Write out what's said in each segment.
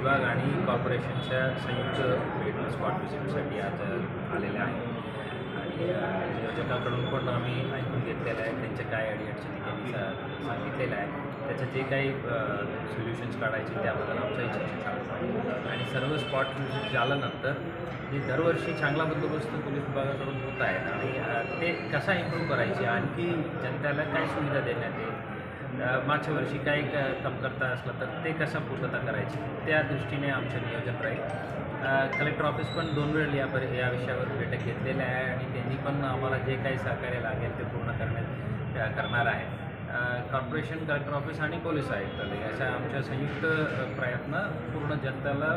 विभाग आणि कॉर्पोरेशनच्या संयुक्त भेट स्पॉट विजिटसाठी आज आलेल्या आहे. आणि अ, नियोजकाकडून पण आम्ही ऐकून घेतलेलं आहे. त्यांच्या काय अडीअडचणी त्यांनी सांगितलेलं आहे. त्याचं जे काही सोल्युशन्स काढायचे त्याबद्दल आमचा इच्छा चालू आहे. आणि सर्व स्पॉट विजिट झाल्यानंतर जे दरवर्षी चांगला बंदोबस्त पोलीस विभागाकडून होत आहेत आणि ते कसा इम्प्रूव्ह करायचे आणखी जनतेला काय सुविधा देण्यात येईल मागच्या वर्षी काही क कमतरता असलं तर ते कसं पूर्तता करायची त्या दृष्टीने आमचं नियोजन राहील. कलेक्टर ऑफिस पण दोन वेळ या पर या विषयावर बैठक घेतलेल्या आहे आणि त्यांनी पण आम्हाला जे काही सहकार्य लागेल ते पूर्ण करण्यात करणार आहे. कॉर्पोरेशन कलेक्टर ऑफिस आणि पोलीस आयुक्तालय अशा आमच्या संयुक्त प्रयत्न पूर्ण जनतेला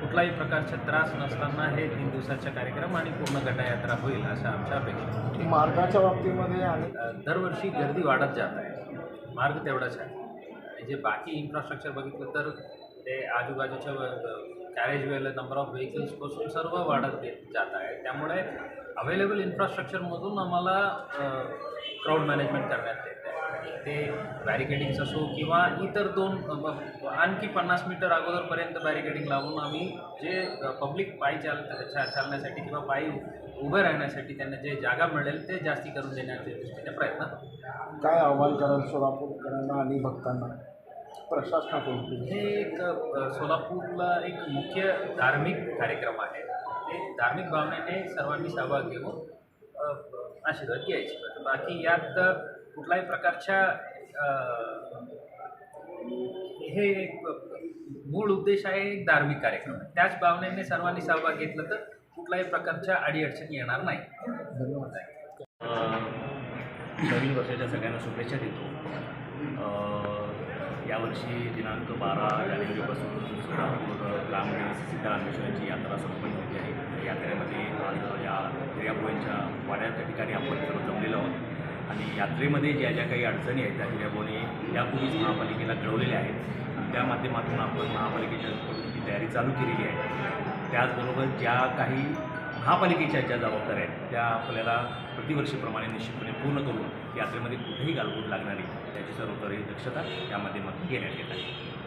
कुठलाही प्रकारचा त्रास नसताना हे तीन दिवसाचा कार्यक्रम आणि पूर्ण गटायात्रा होईल असं आमच्या अपेक्षा. मार्गाच्या बाबतीमध्ये आणि दरवर्षी गर्दी वाढत जात आहे. मार्ग तेवढाच आहे. आणि जे बाकी इन्फ्रास्ट्रक्चर बघितलं तर ते आजूबाजूच्या कॅरेज वेल नंबर ऑफ व्हेकल्सपासून सर्व वाढत जात आहे. त्यामुळे अवेलेबल इन्फ्रास्ट्रक्चरमधून आम्हाला क्राऊड मॅनेजमेंट करण्यात येत आहे. ते बॅरिकेडिंग्स असो किंवा इतर दोन आणखी पन्नास मीटर अगोदरपर्यंत बॅरिकेडिंग लावून आम्ही जे पब्लिक पायी चाल चा- चालण्यासाठी किंवा पायी उभे राहण्यासाठी त्यांना जे जागा मिळेल ते जास्ती करून देण्याच्या दृष्टीने प्रयत्न. काय आव्हान कराल सोलापूरकरांना आणि भक्तांना? प्रशासनाकडून हे एक सोलापूरला एक मुख्य धार्मिक कार्यक्रम आहे. ते धार्मिक भावनेने सर्वांनी सहभाग घेऊन आशीर्वाद घ्यायचे. बाकी यात कुठल्याही प्रकारच्या हे एक मूळ उद्देश आहे एक धार्मिक कार्यक्रम. आहे त्याच भावनेने सर्वांनी सहभाग घेतला तर कुठल्याही प्रकारच्या अडीअडचणी येणार नाही. धन्यवाद. नवीन वर्षाच्या सगळ्यांना शुभेच्छा देतो. यावर्षी दिनांक बारा जानेवारीपासून सोलापूर ग्रामीण सीताराम यात्रा संपन्न होती आहे. यात्रेमध्ये आज या हिऱ्याभोईंच्या वाड्याच्या ठिकाणी आपण सर्व जमलेलो आहोत. आणि यात्रेमध्ये ज्या ज्या काही अडचणी आहेत त्या हिऱ्याभोईने यापूर्वीच महापालिकेला कळवलेल्या आहेत. त्या माध्यमातून आपण महापालिकेच्या ती तयारी चालू केलेली आहे. त्याचबरोबर ज्या काही महापालिकेच्या ज्या जबाबदाऱ्या आहेत त्या आपल्याला प्रतिवर्षीप्रमाणे निश्चितपणे पूर्ण करून यात्रेमध्ये कुठेही गालबोट लागणार त्याची सर्वतरी दक्षता या माध्यमातून घेण्यात येत आहे.